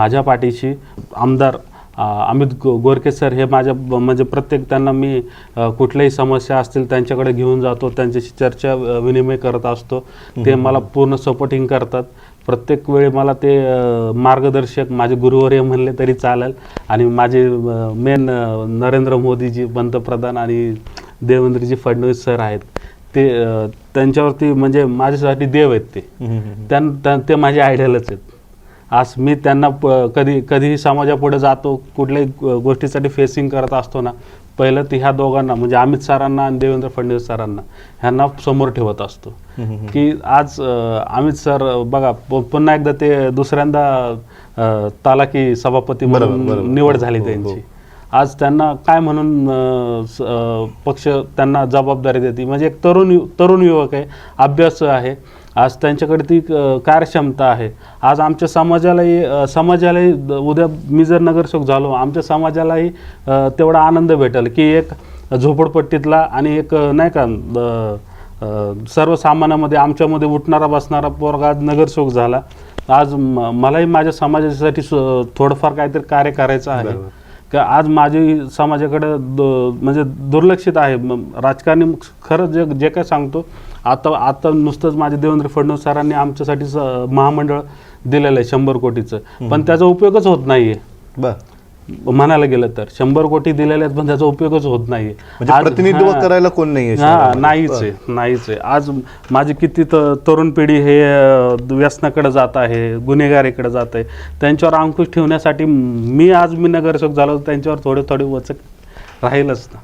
माझ्या पाठीशी आमदार अमित गो गोरके सर हे माझ्या म्हणजे प्रत्येक त्यांना मी कुठल्याही समस्या असतील त्यांच्याकडे घेऊन जातो त्यांच्याशी चर्चा विनिमय करत असतो. ते मला पूर्ण सपोर्टिंग करतात. प्रत्येक वेळी मला ते मार्गदर्शक माझे गुरुवर्य म्हणले तरी चालेल. आणि माझे मेन नरेंद्र मोदीजी पंतप्रधान आणि देवेंद्रजी फडणवीस सर आहेत. ते त्यांच्यावरती म्हणजे माझ्यासाठी देव आहेत ते. त्यां त्या- ते माझे आयडलच आहेत. आज मी त्यांना प कधी कधीही समाजापुढे जातो कुठल्याही गोष्टीसाठी फेसिंग करत असतो ना पहिलं ते ह्या दोघांना म्हणजे अमित सरांना आणि देवेंद्र फडणवीस सरांना ह्यांना समोर ठेवत असतो. की आज अमित सर बघा पुन्हा एकदा ते दुसऱ्यांदा तालाकी सभापती म्हणून. निवड हो, झाली हो, हो. त्यांची. आज त्यांना काय म्हणून पक्ष त्यांना जबाबदारी देते? म्हणजे एक तरुण तरुण युवक आहे अभ्यास आहे. आज त्यांच्याकडे ती कार्यक्षमता आहे. आज आमच्या समाजालाही समाजालाही उद्या मी जर नगरसेवक झालो. आमच्या समाजालाही तेवढा आनंद भेटेल की एक झोपडपट्टीतला आणि एक नाही का सर्वसामान्यामध्ये आमच्यामध्ये उठणारा बसणारा पोरगा आज नगरसेवक झाला. आज म- मलाही माझ्या समाजासाठी थोडंफार काहीतरी कार्य करायचं आहे. का आज माझी समाजाकडे दु- म्हणजे दुर्लक्षित आहे. राजकारणी खरं जे जे काय सांगतो आता आता नुसतंच माझे देवेंद्र फडणवीस सरांनी आमच्यासाठी महामंडळ दिलेलं आहे शंभर कोटीचं. पण त्याचा उपयोगच होत नाहीये. बर. म्हणायला गेलं तर शंभर कोटी दिलेले आहेत पण त्याचा उपयोगच होत नाहीये म्हणजे प्रतिनिधित्व. करायला कोण नाहीये हा शहरामध्ये. नाहीच. आहे नाहीच आहे आज माझी किती तरुण पिढी हे व्यसनाकडे जात आहे गुन्हेगारीकडे जात आहे त्यांच्यावर अंकुश ठेवण्यासाठी मी आज मी नगरसेवक झालो त्यांच्यावर थोडे थोडे वचक राहीलच ना